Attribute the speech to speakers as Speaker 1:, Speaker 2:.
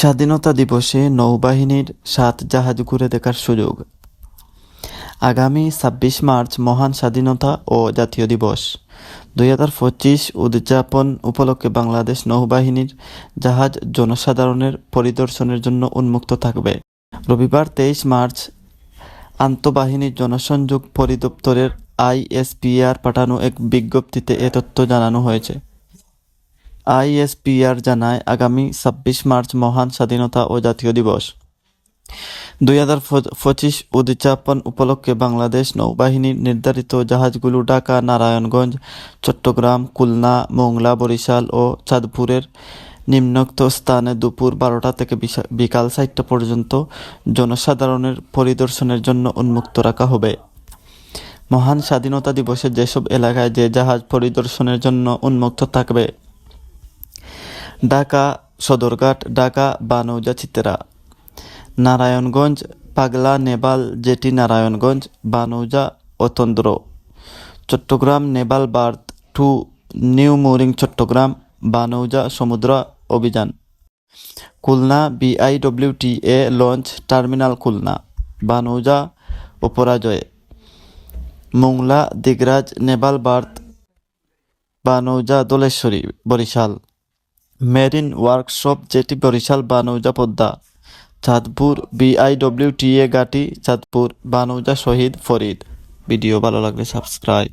Speaker 1: স্বাধীনতা দিবসে নৌবাহিনীর সাত জাহাজ ঘুরে দেখার সুযোগ। আগামী ছাব্বিশ মার্চ মহান স্বাধীনতা ও জাতীয় দিবস। দুই হাজার পঁচিশ উদযাপন উপলক্ষে বাংলাদেশ নৌবাহিনীর জাহাজ জনসাধারণের পরিদর্শনের জন্য উন্মুক্ত থাকবে। রবিবার তেইশ মার্চ আন্তঃবাহিনী জনসংযোগ পরিদপ্তরের আইএসপিআর পাঠানো এক বিজ্ঞপ্তিতে এ তথ্য জানানো হয়েছে। আইএসপিআর জানায়, আগামী ছাব্বিশ মার্চ মহান স্বাধীনতা ও জাতীয় দিবস। দুই হাজার পঁচিশ উদযাপন উপলক্ষে বাংলাদেশ নৌবাহিনীর নির্ধারিত জাহাজগুলো ঢাকা, নারায়ণগঞ্জ, চট্টগ্রাম, খুলনা, মোংলা, বরিশাল ও চাঁদপুরের নিম্নোক্ত স্থানে দুপুর বারোটা থেকে বিকাল চারটা পর্যন্ত জনসাধারণের পরিদর্শনের জন্য উন্মুক্ত রাখা হবে। মহান স্বাধীনতা দিবসে যেসব এলাকায় যে জাহাজ পরিদর্শনের জন্য উন্মুক্ত থাকবে Dhaka Sadarghat, Dhaka বানৌজা Chitra Narayanganj, Pagla naval jetty, Narayanganj, বানৌজা, Atandra. Chattogram naval berth two, new mooring, Chattogram, বানৌজা, Samudra Abhijan. Khulna, BIWTA launch terminal Khulna, বানৌজা Aparajoy. Mongla, Digraj naval berth বানৌজা, দোলেশ্বরী, বরিশাল। মেরিন ওয়ার্কশপ যেটি বরিশাল বানৌজা পদ্মা, চাঁদপুর বিআইডব্লিউটিএ গাটি চাঁদপুর বানৌজা শহীদ ফরিদ। ভিডিও ভালো লাগলে সাবস্ক্রাইব।